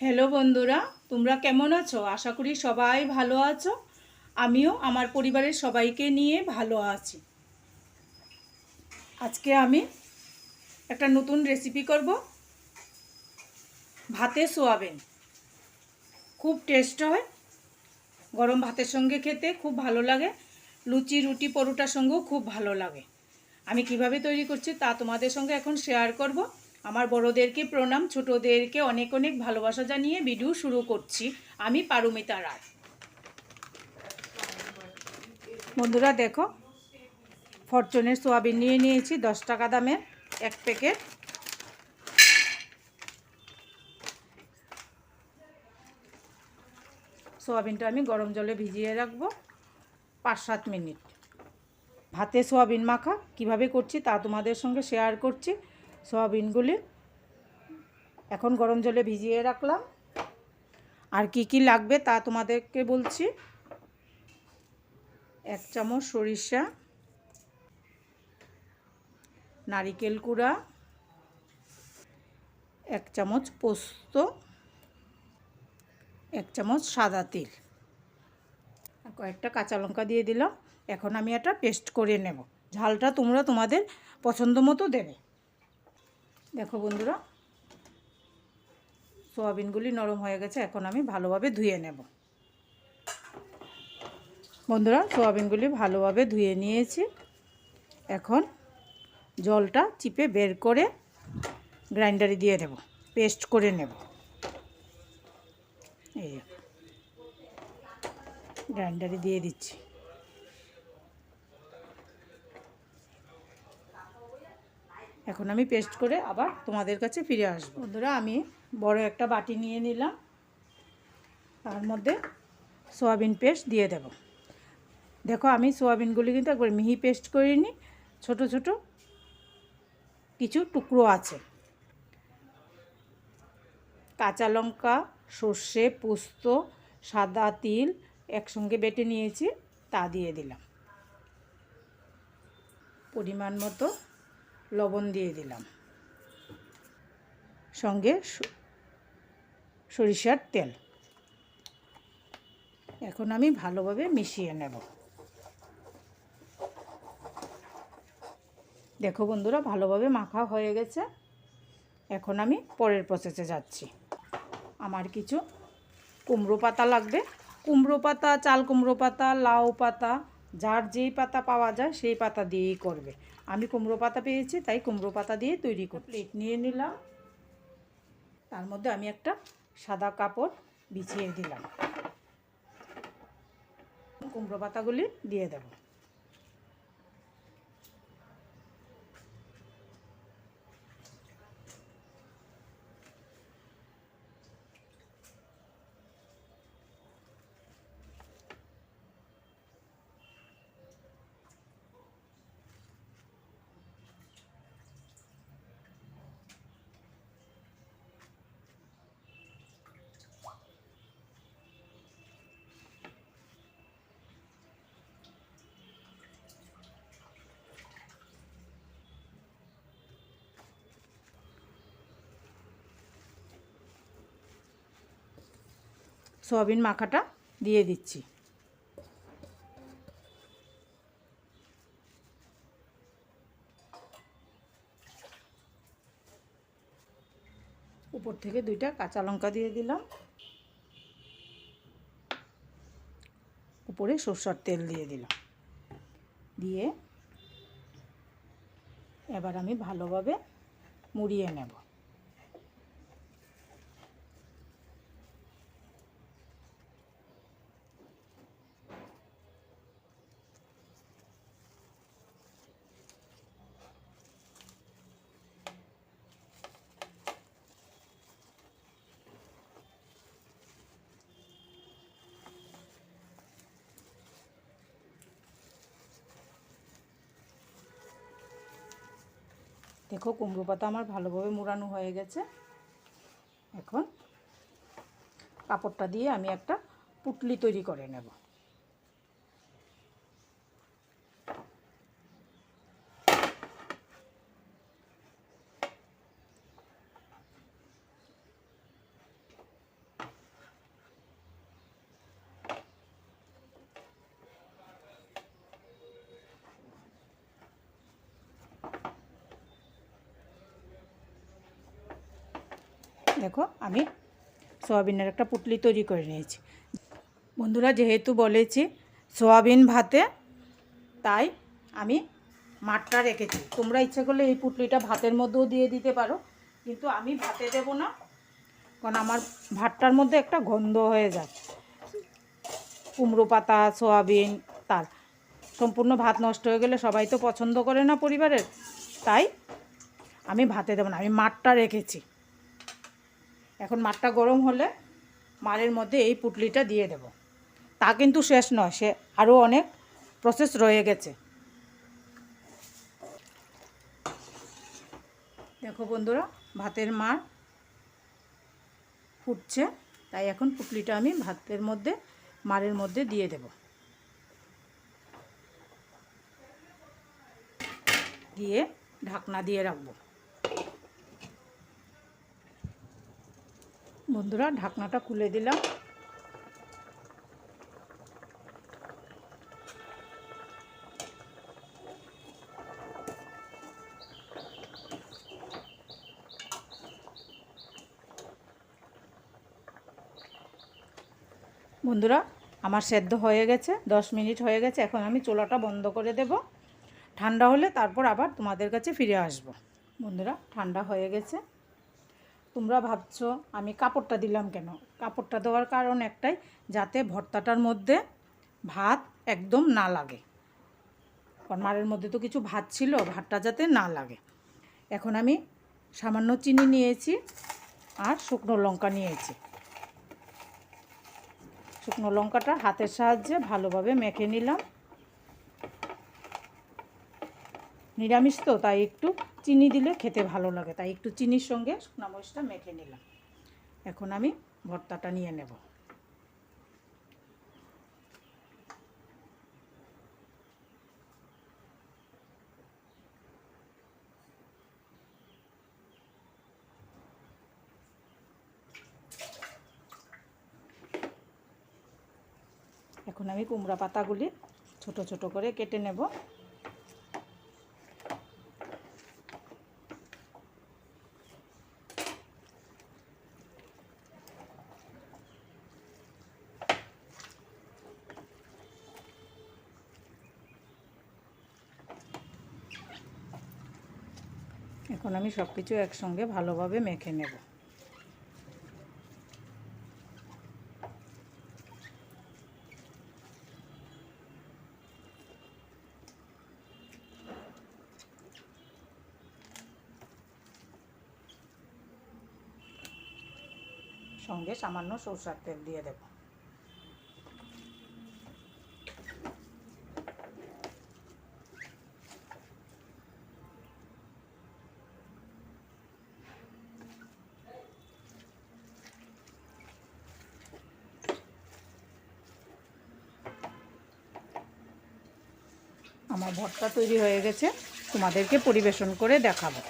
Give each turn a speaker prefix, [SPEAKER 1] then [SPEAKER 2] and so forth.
[SPEAKER 1] Hello বন্ধুরা। তোমরা কেমন আছো? আশা করি সবাই ভালো আছো। আমিও আমার পরিবারের সবাইকে নিয়ে ভালো আছি। আজকে আমি একটা নতুন রেসিপি করব। ভাতে সোয়াবিন। খুব টেস্ট হয়। গরম ভাতের সঙ্গে খেতে খুব ভালো লাগে। লুচি, রুটি, পরোটার সঙ্গেও খুব ভালো লাগে। আমি কীভাবে তৈরি করছি তা তোমাদের সঙ্গে এখন শেয়ার করব। আমার বড়োদেরকে প্রণাম, ছোটোদেরকে অনেক অনেক ভালোবাসা জানিয়ে ভিডিও শুরু করছি। আমি পারুমিতা রায়। বন্ধুরা, দেখো, ফরচুনের সোয়াবিন নিয়ে নিয়েছি, দশ টাকা দামের এক প্যাকেট। সোয়াবিনটা আমি গরম জলে ভিজিয়ে রাখব পাঁচ সাত মিনিট। ভাতে সোয়াবিন মাখা, কীভাবে করছি তা তোমাদের সঙ্গে শেয়ার করছি। সোয়াবিনগুলি। এখন গরম জলে ভিজিয়ে রাখলাম। আর কি কি লাগবে তা তোমাদেরকে বলছি। এক চামচ সরিষা, নারিকেল কুড়া, এক চামচ পোস্ত, এক চামচ সাদা তিল। আর কয়েকটা কাঁচা লঙ্কা দিয়ে দিলাম। এখন আমি একটা পেস্ট করে নেব। ঝালটা তোমরা তোমাদের পছন্দ মতো দেবে। দেখো বন্ধুরা, সোয়াবিনগুলি নরম হয়ে গেছে, এখন আমি ভালোভাবে ধুয়ে নেব। বন্ধুরা, সোয়াবিনগুলি ভালোভাবে ধুয়ে নিয়েছি। এখন জলটা চিপে বের করে গ্রাইন্ডারে দিয়ে দেব, পেস্ট করে নেব। এই গ্রাইন্ডারে দিয়ে দিচ্ছি। এখন আমি পেস্ট করে আবার তোমাদের কাছে ফিরে আসব। বন্ধুরা, আমি বড় একটা বাটি নিয়ে নিলাম। তার মধ্যে সোয়াবিন পেস্ট দিয়ে দেব। দেখো, আমি সোয়াবিনগুলি কিন্তু একবার মিহি পেস্ট করিনি। ছোট ছোট কিছু টুকরো আছে। কাঁচা লঙ্কা, সর্ষে, পোস্ত, সাদা তিল একসঙ্গে বেটে নিয়েছি, তা দিয়ে দিলাম। পরিমাণ মতো লবণ দিয়ে দিলাম। সঙ্গে সরিষার তেল। এখন আমি ভালোভাবে মিশিয়ে নেব। দেখো বন্ধুরা, ভালোভাবে মাখা হয়ে গেছে। এখন আমি পরের প্রসেসে যাচ্ছি। আমার কিছু কুমড়ো পাতা লাগবে। কুমড়ো পাতা, চাল কুমড়ো পাতা, লাউ পাতা যার যেই পাতা পাওয়া যায় সেই পাতা দিয়েই করবে। আমি কুমড়ো পাতা পেয়েছি, তাই কুমড়ো পাতা দিয়ে তৈরি করি প্লেট নিয়ে নিলাম। তার মধ্যে আমি একটা সাদা কাপড় বিছিয়ে দিলাম। কুমড়ো পাতাগুলি দিয়ে দেব। সয়াবিন মাখাটা দিয়ে দিচ্ছি। উপর থেকে দুইটা কাঁচা লঙ্কা দিয়ে দিলাম। উপরে সরষার তেল দিয়ে দিলাম। দিয়ে এবার আমি ভালোভাবে মুড়িয়ে নেব। দেখো কুমড়ো পাতা আমার ভালোভাবে মোড়ানো হয়ে গেছে। এখন কাপড়টা দিয়ে আমি একটা পুটলি তৈরি করে নেব। দেখো, আমি সোয়াবিনের একটা পুটলি তৈরি করে নিয়েছি। বন্ধুরা, যেহেতু বলেছি সোয়াবিন ভাতে, তাই আমি মাঠটা রেখেছি। তোমরা ইচ্ছে করলে এই পুটলিটা ভাতের মধ্যেও দিয়ে দিতে পারো, কিন্তু আমি ভাতে দেব না, কারণ আমার ভাতটার মধ্যে একটা গন্ধ হয়ে যায়। কুমড়ো পাতা, সোয়াবিন তার সম্পূর্ণ ভাত নষ্ট হয়ে গেলে সবাই তো পছন্দ করে না পরিবারের, তাই আমি ভাতে দেবো না, আমি মাঠটা রেখেছি। এখন মাঠটা গরম হলে মারের মধ্যে এই পুটলিটা দিয়ে দেব। তা কিন্তু শেষ নয়, সে আরও অনেক প্রসেস রয়ে গেছে। দেখো বন্ধুরা, ভাতের মার ফুটছে, তাই এখন পুটলিটা আমি ভাতের মধ্যে, মারের মধ্যে দিয়ে দেব। দিয়ে ঢাকনা দিয়ে রাখব। বন্ধুরা, ঢাকনাটা খুলে দিলাম। বন্ধুরা, আমার সেদ্ধ হয়ে গেছে, দশ মিনিট হয়ে গেছে, এখন আমি চোলাটা বন্ধ করে দেব। ঠান্ডা হলে তারপর আবার তোমাদের কাছে ফিরে আসব। বন্ধুরা, ঠান্ডা হয়ে গেছে। তোমরা ভাবছ আমি কাপড়টা দিলাম কেন? কাপড়টা দেওয়ার কারণ একটাই, যাতে ভর্তাটার মধ্যে ভাত একদম না লাগে। কারণ মারের মধ্যে তো কিছু ভাত ছিল, ভাতটা যাতে না লাগে। এখন আমি সামান্য চিনি নিয়েছি আর শুকনো লঙ্কা নিয়েছি। শুকনো লঙ্কাটা হাতের সাহায্যে ভালোভাবে মেখে নিলাম। নিরামিষ তো, তাই একটু চিনি দিলে খেতে ভালো লাগে, তাই একটু চিনির সঙ্গে শুকনো মরিচটা মেখে নিলাম। এখন আমি ভর্তাটা নিয়ে নেব। এখন আমি কুমড়া পাতাগুলি ছোট ছোট করে কেটে নেব। এখন আমি সব কিছু একসঙ্গে ভালোভাবে মেখে নেব। সঙ্গে সামান্য সরষার তেল দিয়ে দেব। আমার ভর্তা তৈরি হয়ে গেছে। তোমাদেরকে পরিবেশন করে দেখাবো।